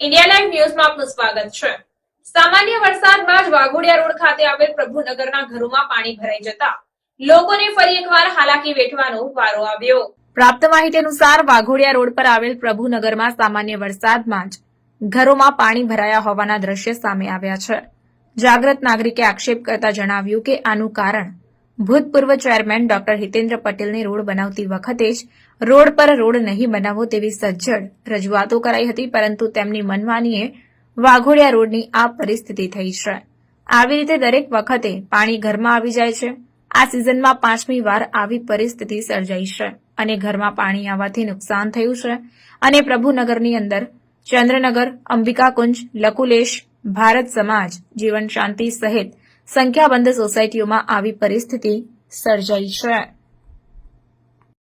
India live ન્યૂઝમાં આપનું સ્વાગત છે. સામાન્ય વરસાદમાં જ વાઘોડિયા રોડ ખાતે આવેલ પ્રભુનગરના ઘરોમાં પાણી ભરાઈ જતા લોકોને ફરી એકવાર હાલાકી વેઠવાનો વારો આવ્યો. પ્રાપ્ત માહિતી અનુસાર વાઘોડિયા રોડ પર આવેલ પ્રભુનગરમાં સામાન્ય વરસાદમાં જ ઘરોમાં પાણી ભરાયા હોવાના દ્રશ્ય સામે આવ્યા છે. જાગૃત નાગરિકે આક્ષેપ કરતા જણાવ્યું કે આનું કારણ ભૂતપૂર્વ ચેરમેન ડોક્ટર હિતેન્દ્ર પટેલને રોડ બનાવતી વખતે જ રોડ પર રોડ નહીં બનાવો તેવી સજ્જડ રજૂઆતો કરાઈ હતી, પરંતુ તેમની મનમાનીએ વાઘોડિયા રોડની આ પરિસ્થિતિ થઈ છે. આવી રીતે દરેક વખતે પાણી ઘરમાં આવી જાય છે. આ સિઝનમાં પાંચમી વાર આવી પરિસ્થિતિ સર્જાઈ છે અને ઘરમાં પાણી આવવાથી નુકસાન થયું છે. અને પ્રભુનગરની અંદર ચંદ્રનગર, અંબિકાકુંજ લકુલેશ ભારત સમાજ, જીવન શાંતિ સહિત સંખ્યાબંધ સોસાયટીઓમાં આવી પરિસ્થિતિ સર્જાઈ છે.